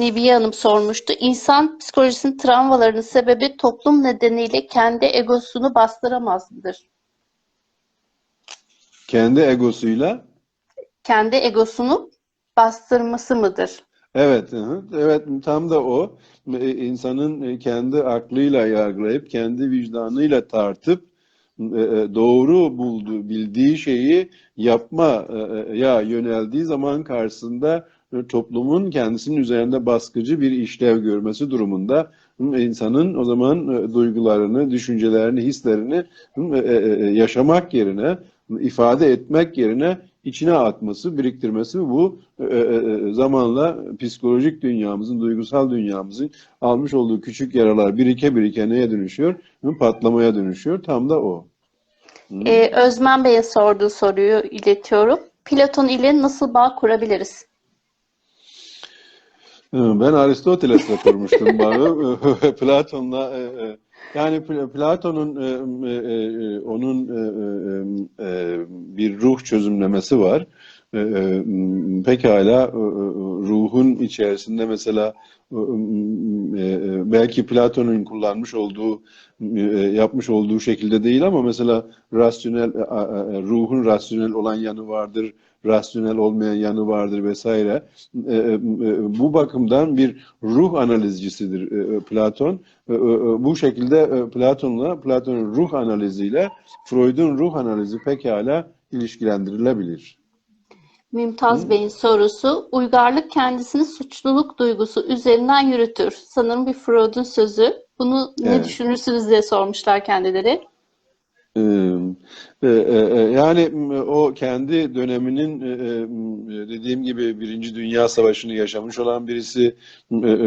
Neviye Hanım sormuştu. İnsan psikolojisinin travmalarının sebebi toplum nedeniyle kendi egosunu bastıramaz mıdır? Kendi egosuyla Kendi egosunu bastırması mıdır? Evet, evet tam da o. E, insanın e, kendi aklıyla yargılayıp, kendi vicdanıyla tartıp e, doğru bulduğu, bildiği şeyi yapma e, e, ya yöneldiği zaman karşısında toplumun kendisinin üzerinde baskıcı bir işlev görmesi durumunda insanın o zaman e, duygularını, düşüncelerini, hislerini e, e, yaşamak yerine, ifade etmek yerine içine atması, biriktirmesi bu zamanla psikolojik dünyamızın, duygusal dünyamızın almış olduğu küçük yaralar birike birike neye dönüşüyor? Patlamaya dönüşüyor. Tam da o. Ee, Özmen Bey'e sorduğu soruyu iletiyorum. Platon ile nasıl bağ kurabiliriz? Ben Aristoteles'le kurmuştum bağı. Platon'la e, e, yani Pl- Platon'un e, e, e, onun e, e, e, bir ruh çözümlemesi var. E, e, Pekala e, e, ruhun içerisinde mesela e, e, belki Platon'un kullanmış olduğu e, yapmış olduğu şekilde değil ama mesela rasyonel e, e, ruhun rasyonel olan yanı vardır, rasyonel olmayan yanı vardır vesaire. E, e, Bu bakımdan bir ruh analizcisidir e, Platon. E, e, Bu şekilde e, Platon'la Platon'un ruh analiziyle Freud'un ruh analizi pekala ilişkilendirilebilir. Mümtaz Hı? Bey'in sorusu, uygarlık kendisini suçluluk duygusu üzerinden yürütür. Sanırım bir Freud'un sözü. Bunu ne Evet. düşünürsünüz diye sormuşlar kendileri. E, e, e, Yani o kendi döneminin dediğim gibi Birinci Dünya Savaşı'nı yaşamış olan birisi,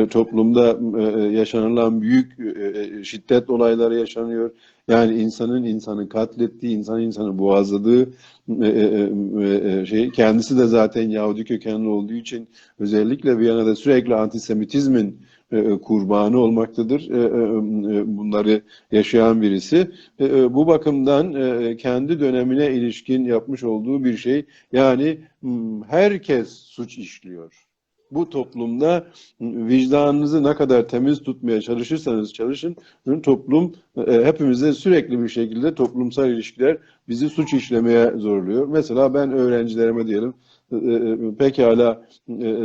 toplumda yaşanılan büyük şiddet olayları yaşanıyor. Yani insanın insanı katlettiği, insan insanı boğazladığı şey kendisi de zaten Yahudi kökenli olduğu için özellikle Viyana'da sürekli antisemitizmin kurbanı olmaktadır. E, e, e, Bunları yaşayan birisi. E, e, Bu bakımdan e, kendi dönemine ilişkin yapmış olduğu bir şey. Yani herkes suç işliyor. Bu toplumda vicdanınızı ne kadar temiz tutmaya çalışırsanız çalışın, toplum e, hepimize sürekli bir şekilde toplumsal ilişkiler bizi suç işlemeye zorluyor. Mesela ben öğrencilerime diyelim, e, e, pekala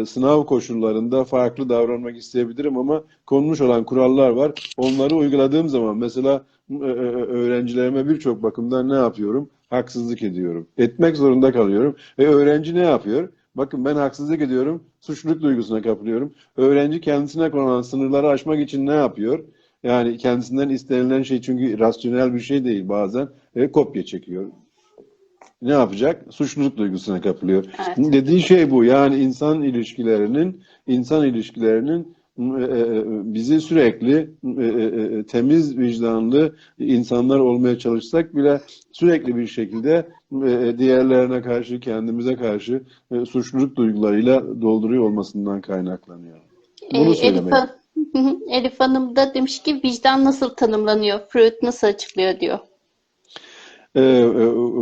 sınav koşullarında farklı davranmak isteyebilirim ama konmuş olan kurallar var. Onları uyguladığım zaman mesela öğrencilerime birçok bakımdan ne yapıyorum? Haksızlık ediyorum. Etmek zorunda kalıyorum. Ve öğrenci ne yapıyor? Bakın ben haksızlık ediyorum, suçluluk duygusuna kapılıyorum. Öğrenci kendisine konan sınırları aşmak için ne yapıyor? Yani kendisinden istenilen şey çünkü rasyonel bir şey değil bazen. E, kopya çekiyor. Ne yapacak? Suçluluk duygusuna kapılıyor. Evet. Dediği şey bu. Yani insan ilişkilerinin, insan ilişkilerinin bizi sürekli e, e, temiz vicdanlı insanlar olmaya çalışsak bile sürekli bir şekilde e, diğerlerine karşı, kendimize karşı e, suçluluk duygularıyla dolduruyor olmasından kaynaklanıyor. Ee, Bunu söylemek. Elif Hanım da demiş ki vicdan nasıl tanımlanıyor? Freud nasıl açıklıyor diyor. Ee, e,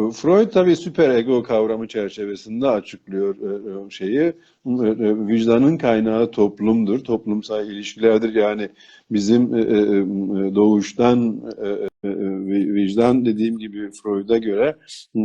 e, Freud tabii süper ego kavramı çerçevesinde açıklıyor e, e, şeyi. E, e, Vicdanın kaynağı toplumdur, toplumsal ilişkilerdir. Yani bizim e, e, e, doğuştan e, e, vi- vicdan dediğim gibi Freud'a göre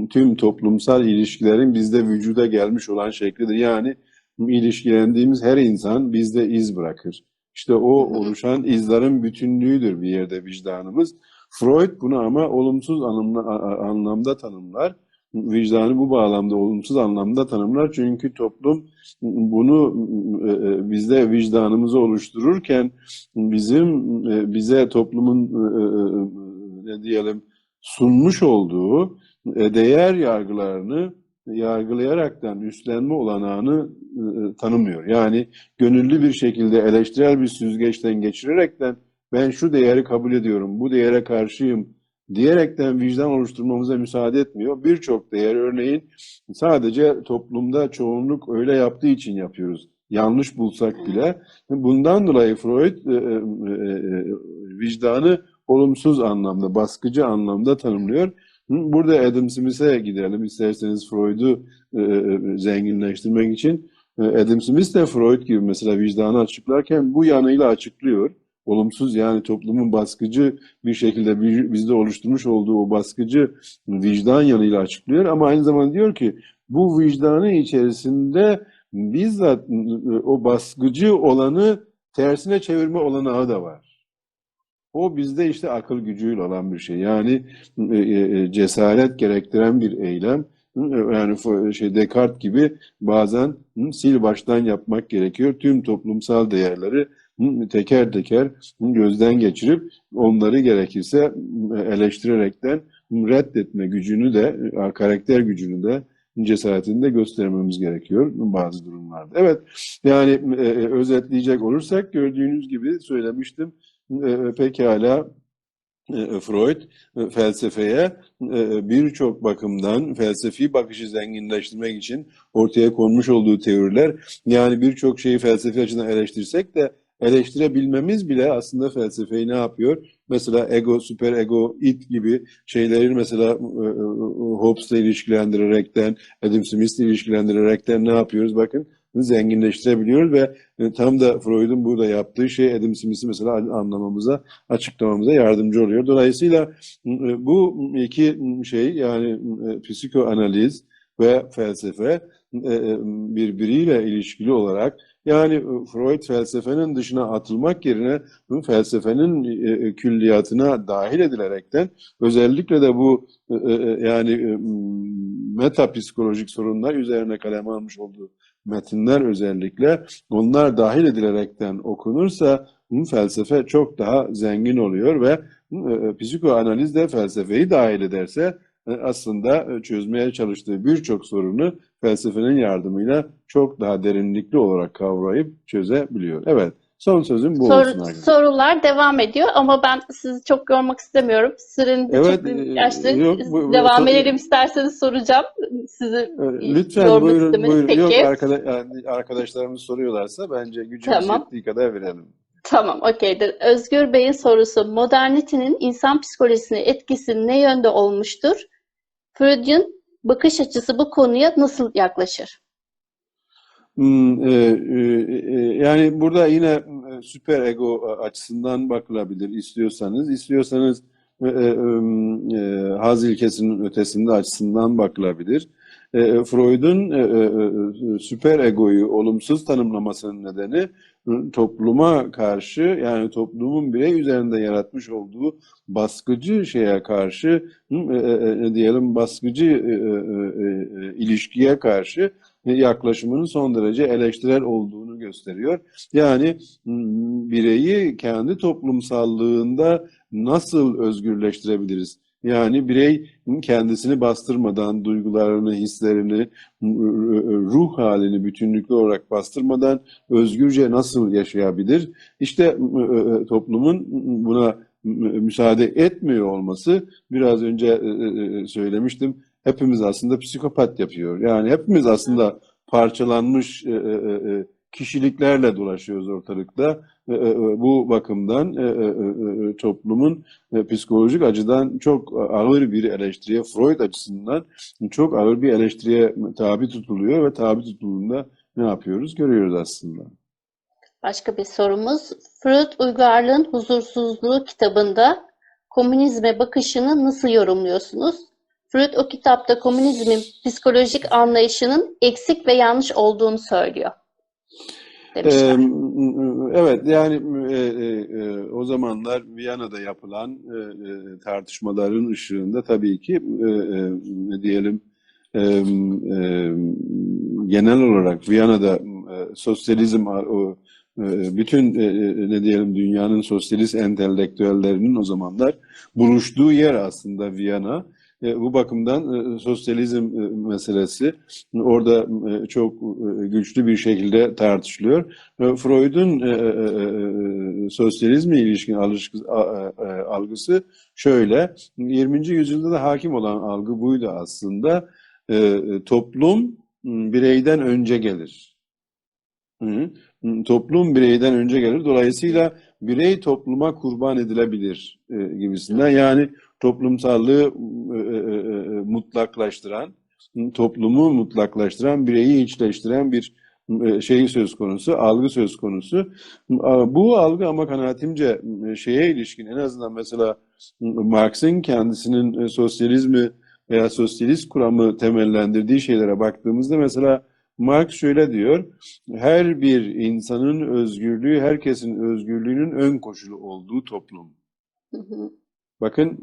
tüm toplumsal ilişkilerin bizde vücuda gelmiş olan şeklidir. Yani ilişkilendiğimiz her insan bizde iz bırakır. İşte o oluşan izlerin bütünlüğüdür bir yerde vicdanımız. Freud bunu ama olumsuz anlamda, tanımlar. Vicdanı bu bağlamda olumsuz anlamda tanımlar. Çünkü toplum bunu e, e, bizde vicdanımızı oluştururken bizim e, bize toplumun ne diyelim sunmuş olduğu değer yargılarını yargılayaraktan üstlenme olanağını tanımıyor. Yani gönüllü bir şekilde eleştirel bir süzgeçten geçirerekten ben şu değeri kabul ediyorum, bu değere karşıyım diyerekten vicdan oluşturmamıza müsaade etmiyor. Birçok değer örneğin sadece toplumda çoğunluk öyle yaptığı için yapıyoruz. Yanlış bulsak bile. Bundan dolayı Freud e, e, e, vicdanı olumsuz anlamda, baskıcı anlamda tanımlıyor. Burada Adam Smith'e gidelim isterseniz Freud'u zenginleştirmek için. Adam Smith de Freud gibi mesela vicdanı açıklarken bu yanıyla açıklıyor. Olumsuz yani toplumun baskıcı bir şekilde bi- bizde oluşturmuş olduğu o baskıcı vicdan yanıyla açıklıyor ama aynı zamanda diyor ki bu vicdanı içerisinde bizzat e, o baskıcı olanı tersine çevirme olanağı da var. O bizde işte akıl gücüyle olan bir şey. Yani e, cesaret gerektiren bir eylem. Yani şey Descartes gibi bazen sil baştan yapmak gerekiyor. Tüm toplumsal değerleri teker teker gözden geçirip onları gerekirse eleştirerekten reddetme gücünü de e, karakter gücünü de cesaretini de göstermemiz gerekiyor bazı durumlarda. Evet, yani e, e, özetleyecek olursak gördüğünüz gibi söylemiştim. Pekala Freud felsefeye birçok bakımdan felsefi bakışı zenginleştirmek için ortaya konmuş olduğu teoriler yani birçok şeyi felsefi açıdan eleştirsek de eleştirebilmemiz bile aslında felsefeyi ne yapıyor? Mesela ego, süper ego, it gibi şeyleri mesela e, e, Hobbes'la ilişkilendirerekten, Adam Smith'le ilişkilendirerekten ne yapıyoruz? Bakın zenginleştirebiliyoruz ve e, tam da Freud'un burada yaptığı şey Adam Smith'i mesela anlamamıza, açıklamamıza yardımcı oluyor. Dolayısıyla e, bu iki şey yani e, psikoanaliz ve felsefe e, e, birbiriyle ilişkili olarak yani e, Freud felsefenin dışına atılmak yerine bu felsefenin e, e, külliyatına dahil edilerekten özellikle de bu e, e, yani e, metapsikolojik sorunlar üzerine kaleme almış olduğu metinler özellikle onlar dahil edilerekten okunursa hı, felsefe çok daha zengin oluyor ve e, psikoanaliz de felsefeyi dahil ederse e, aslında e, çözmeye çalıştığı birçok sorunu felsefenin yardımıyla çok daha derinlikli olarak kavrayıp çözebiliyor. Evet, son sözüm bu Sor- olsun arkadaşlar. sorular devam ediyor ama ben sizi çok yormak istemiyorum. Sürenin Evet, çok e, yaşlı. yok, bu- bu- devam sor- edelim isterseniz soracağım. Sizi Lütfen buyurun, buyurun. Peki. Yok arkadaş, yani arkadaşlarımız soruyorlarsa bence gücümüz Tamam. yettiği kadar verelim. Tamam, okeydir. Özgür Bey'in sorusu, modernitenin insan psikolojisine etkisi ne yönde olmuştur? Freud'un bakış açısı bu konuya nasıl yaklaşır? Hmm, e, e, e, yani burada yine e, süper ego açısından bakılabilir istiyorsanız. İstiyorsanız e, e, e, haz ilkesinin ötesinde açısından bakılabilir. E, Freud'un e, e, e, süper egoyu olumsuz tanımlamasının nedeni topluma karşı yani toplumun birey üzerinde yaratmış olduğu baskıcı şeye karşı diyelim baskıcı ilişkiye karşı yaklaşımının son derece eleştirel olduğunu gösteriyor. Yani bireyi kendi toplumsallığında nasıl özgürleştirebiliriz? Yani birey kendisini bastırmadan, duygularını, hislerini, ruh halini bütünlüklü olarak bastırmadan özgürce nasıl yaşayabilir? İşte e, toplumun buna müsaade etmiyor olması biraz önce e, e, söylemiştim. Hepimiz aslında psikopat yapıyor. Yani hepimiz aslında parçalanmış e, e, e, kişiliklerle dolaşıyoruz ortalıkta. E, e, e, Bu bakımdan toplumun psikolojik açıdan çok ağır bir eleştiriye, Freud açısından çok ağır bir eleştiriye tabi tutuluyor ve tabi tutulduğunda ne yapıyoruz? Görüyoruz aslında. Başka bir sorumuz, Freud Uygarlığın Huzursuzluğu kitabında komünizme bakışını nasıl yorumluyorsunuz? Freud o kitapta komünizmin psikolojik anlayışının eksik ve yanlış olduğunu söylüyor. Demişler. Evet, yani e, e, e, o zamanlar Viyana'da yapılan tartışmaların ışığında tabii ki ne diyelim genel olarak Viyana'da sosyalizm o bütün ne diyelim dünyanın sosyalist entelektüellerinin o zamanlar buluştuğu yer aslında Viyana. E, bu bakımdan e, sosyalizm e, meselesi orada çok güçlü bir şekilde tartışılıyor. Freud'un sosyalizme ilişkin algısı şöyle, 20. yüzyılda da hakim olan algı buydu aslında. Toplum m, bireyden önce gelir. Toplum bireyden önce gelir. Dolayısıyla birey topluma kurban edilebilir e, gibisinden. Yani toplumsallığı e, e, e, e, mutlaklaştıran, toplumu mutlaklaştıran, bireyi içleştiren bir e, şeyi söz konusu, algı söz konusu. Bu algı ama kanaatimce şeye ilişkin en azından mesela Marx'ın kendisinin sosyalizmi veya sosyalist kuramı temellendirdiği şeylere baktığımızda mesela Marx şöyle diyor, her bir insanın özgürlüğü, herkesin özgürlüğünün ön koşulu olduğu toplum. Hı hı. Bakın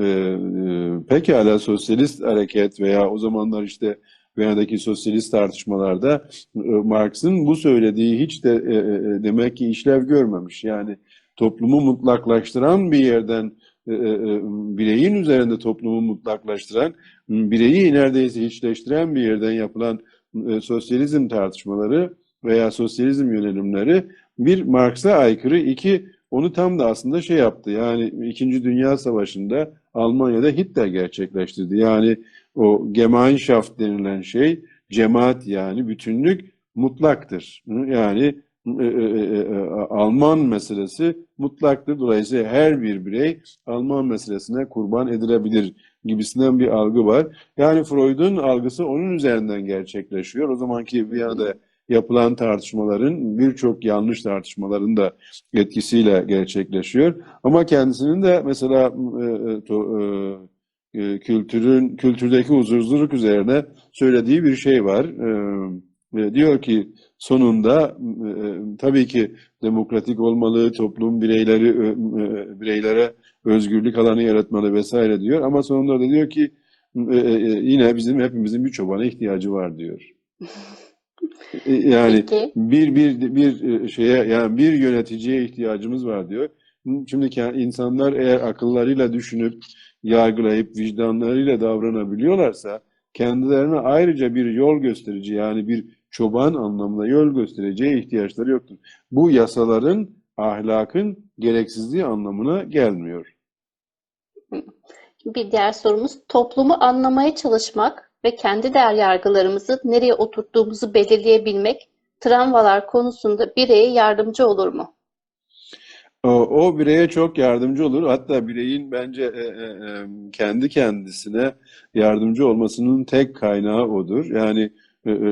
e, e, pekala sosyalist hareket veya o zamanlar işte Viyana'daki sosyalist tartışmalarda e, Marx'ın bu söylediği hiç de e, e, demek ki işlev görmemiş. Yani toplumu mutlaklaştıran bir yerden e, e, bireyin üzerinde toplumu mutlaklaştıran, bireyi neredeyse hiçleştiren bir yerden yapılan e, sosyalizm tartışmaları veya sosyalizm yönelimleri bir Marx'a aykırı, iki onu tam da aslında şey yaptı. Yani İkinci Dünya Savaşı'nda Almanya'da Hitler gerçekleştirdi. Yani o Gemeinschaft denilen şey cemaat yani bütünlük mutlaktır. Yani e, e, e, Alman meselesi mutlaktır. Dolayısıyla her bir birey Alman meselesine kurban edilebilir gibisinden bir algı var. Yani Freud'un algısı onun üzerinden gerçekleşiyor. O zamanki Viyana'da yapılan tartışmaların birçok yanlış tartışmaların da etkisiyle gerçekleşiyor. Ama kendisinin de mesela e, to, e, kültürün kültürdeki huzursuzluk üzerine söylediği bir şey var. E, diyor ki sonunda e, tabii ki demokratik olmalı, toplum bireyleri e, bireylere özgürlük alanı yaratmalı vesaire diyor. Ama sonunda da diyor ki e, e, yine bizim hepimizin bir çobana ihtiyacı var diyor. E, Yani Peki. bir bir bir şeye yani bir yöneticiye ihtiyacımız var diyor. Şimdi insanlar eğer akıllarıyla düşünüp yargılayıp vicdanlarıyla davranabiliyorlarsa kendilerine ayrıca bir yol gösterici yani bir çoban anlamında yol göstereceği ihtiyaçları yoktur. Bu yasaların, ahlakın gereksizliği anlamına gelmiyor. Bir diğer sorumuz toplumu anlamaya çalışmak ve kendi değer yargılarımızı nereye oturttuğumuzu belirleyebilmek travmalar konusunda bireye yardımcı olur mu? O, o bireye çok yardımcı olur. Hatta bireyin bence e, e, e, kendi kendisine yardımcı olmasının tek kaynağı odur. Yani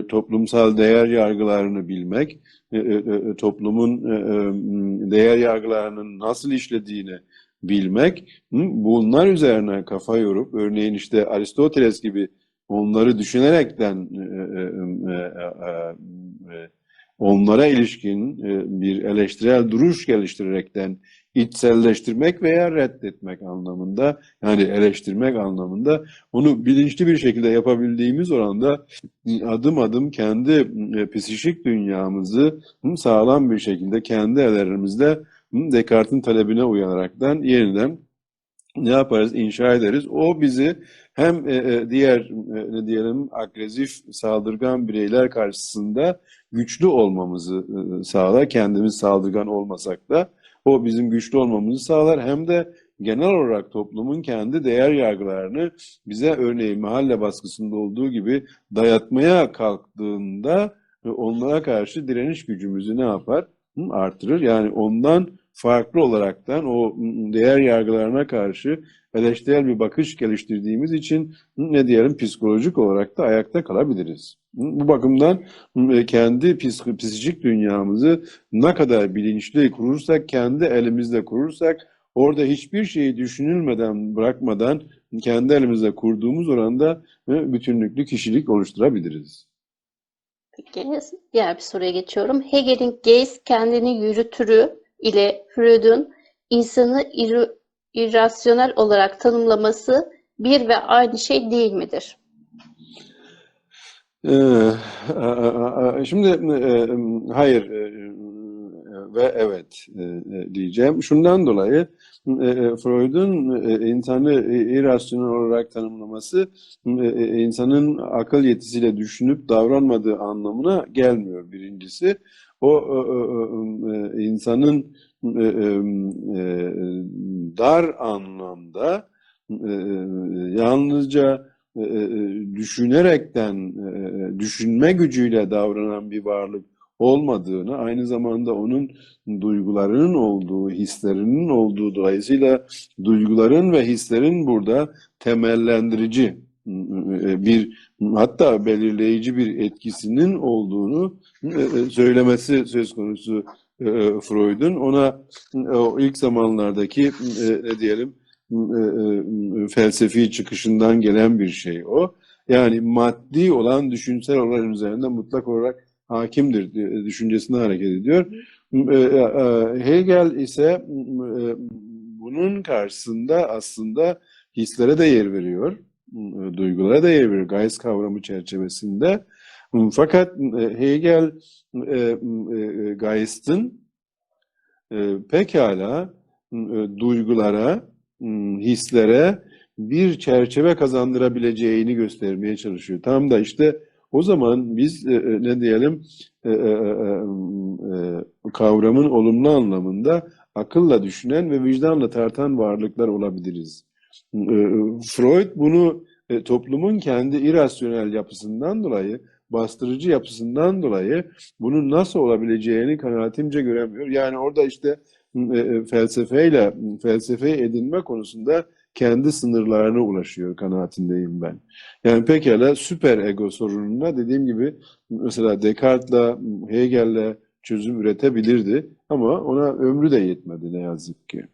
toplumsal değer yargılarını bilmek, e, e, e, toplumun e, e, değer yargılarının nasıl işlediğini bilmek, bunlar üzerine kafa yorup, örneğin işte Aristoteles gibi onları düşünerekten e, e, e, e, e, onlara ilişkin e, bir eleştirel duruş geliştirerekten içselleştirmek veya reddetmek anlamında yani eleştirmek anlamında onu bilinçli bir şekilde yapabildiğimiz oranda adım adım kendi e, psikik dünyamızı sağlam bir şekilde kendi ellerimizle hı, Descartes'in talebine uyanaraktan yeniden ne yaparız? İnşa ederiz. O bizi hem e, e, diğer ne diyelim agresif, saldırgan bireyler karşısında güçlü olmamızı e, sağlar. Kendimiz saldırgan olmasak da o bizim güçlü olmamızı sağlar. Hem de genel olarak toplumun kendi değer yargılarını bize örneğin mahalle baskısında olduğu gibi dayatmaya kalktığında e, onlara karşı direniş gücümüzü ne yapar? Artırır. Yani ondan farklı olaraktan o değer yargılarına karşı eleştirel bir bakış geliştirdiğimiz için ne diyelim psikolojik olarak da ayakta kalabiliriz. Bu bakımdan e, kendi psik- psikik dünyamızı ne kadar bilinçli kurursak, kendi elimizde kurursak, orada hiçbir şeyi düşünülmeden, bırakmadan kendi elimizde kurduğumuz oranda bütünlüklü kişilik oluşturabiliriz. Peki, diğer bir soruya geçiyorum. Hegel'in Geist kendini yürütürü ile Freud'un insanı irrasyonel olarak tanımlaması bir ve aynı şey değil midir? Ee, Şimdi e, hayır e, ve evet e, diyeceğim. Şundan dolayı e, Freud'un e, insanı irrasyonel olarak tanımlaması e, insanın akıl yetisiyle düşünüp davranmadığı anlamına gelmiyor birincisi. O e, e, e, insanın dar anlamda yalnızca düşünerekten, düşünme gücüyle davranan bir varlık olmadığını, aynı zamanda onun duygularının olduğu, hislerinin olduğu dolayısıyla duyguların ve hislerin burada temellendirici bir hatta belirleyici bir etkisinin olduğunu e, söylemesi söz konusu e, Freud'un. Ona e, o ilk zamanlardaki e, ne diyelim e, e, felsefi çıkışından gelen bir şey o. Yani maddi olan düşünsel olan üzerinde mutlak olarak hakimdir düşüncesine hareket ediyor. E, e, Hegel ise e, bunun karşısında aslında hislere de yer veriyor, e, duygulara da yer Geist kavramı çerçevesinde. Fakat e, Hegel e, e, Geist'in e, pekala e, duygulara, e, hislere bir çerçeve kazandırabileceğini göstermeye çalışıyor. Tam da işte o zaman biz e, e, ne diyelim e, e, e, e, kavramın olumlu anlamında akılla düşünen ve vicdanla tartan varlıklar olabiliriz. E, Freud bunu e, toplumun kendi irasyonel yapısından dolayı, bastırıcı yapısından dolayı bunun nasıl olabileceğini kanaatimce göremiyor. Yani orada işte e, felsefeyle, felsefe edinme konusunda kendi sınırlarına ulaşıyor kanaatindeyim ben. Yani pekala süper ego sorununa dediğim gibi mesela Descartes'la, Hegel'le çözüm üretebilirdi ama ona ömrü de yetmedi ne yazık ki.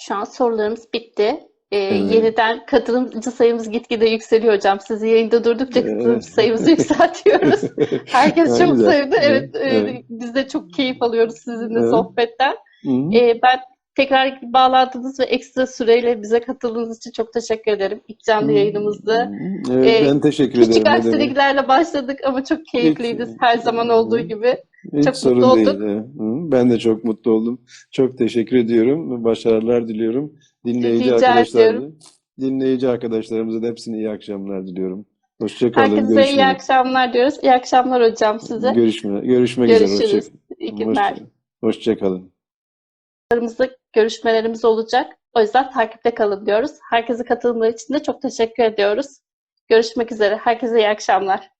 Şu an sorularımız bitti. Ee, Evet. yeniden katılımcı sayımız gitgide yükseliyor hocam. Sizi yayında durdukça katılımcı sayımızı yükseltiyoruz. Herkes çok sevdi. Evet, e, Evet. biz de çok keyif alıyoruz sizinle Evet. sohbetten. Hı hı. Ee, ben tekrar bağlandığınız ve ekstra süreyle bize katıldığınız için çok teşekkür ederim. İlk canlı yayınımızda. Evet, Ee, ben teşekkür Küçük ederim. Demek. aksiliklerle başladık ama çok keyifliydi her zaman olduğu gibi. Hiç Çok sorun mutlu değil. olduk. Hı, Ben de çok mutlu oldum. Çok teşekkür ediyorum. Başarılar diliyorum. Dinleyici Rica arkadaşlar, dinleyici arkadaşlarımıza da hepsine iyi akşamlar diliyorum. Hoşça kalın. Herkese iyi Görüşmek, akşamlar diyoruz. İyi akşamlar hocam size. görüşme, görüşmek üzere. Hoşça, Görüşürüz. İyi günler. hoşça, hoşça kalın. Aramızda görüşmelerimiz olacak. O yüzden takipte kalın diyoruz. Herkese katılımları için de çok teşekkür ediyoruz. Görüşmek üzere. Herkese iyi akşamlar.